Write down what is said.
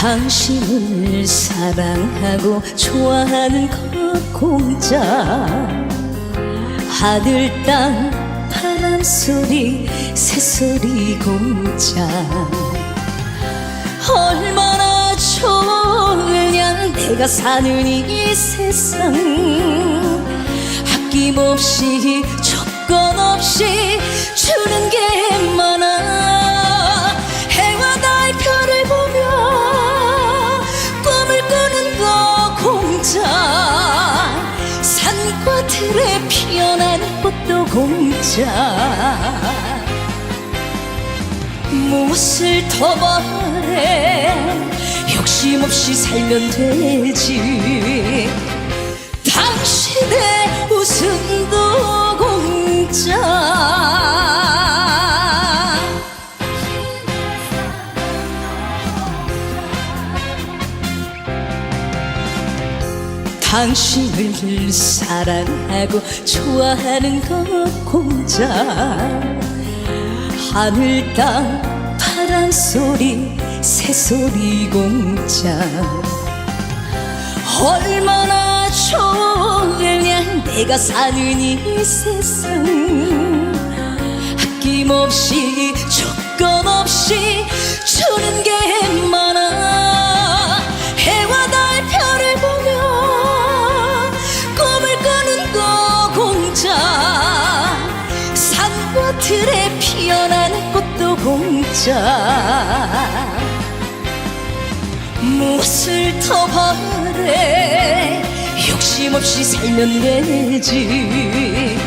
당신을 사랑하고 좋아하는 것 공짜. 하늘 땅 바람 소리 새소리 공짜. 얼마나 좋으냐 내가 사는 이 세상. 아낌없이 조건 없이 꽃도 공짜 무엇을 더 바래? 욕심 없이 살면 되지. 당신의 웃음도 공짜 당신을 사랑하고 좋아하는 것 공짜 하늘 땅 바람 소리 새소리 공짜 얼마나 좋으냐 내가 사는 이 세상. 아낌없이 조건 없이 들에 피어난 꽃도 공짜. 무엇을 더 바래? 욕심 없이 살면 되지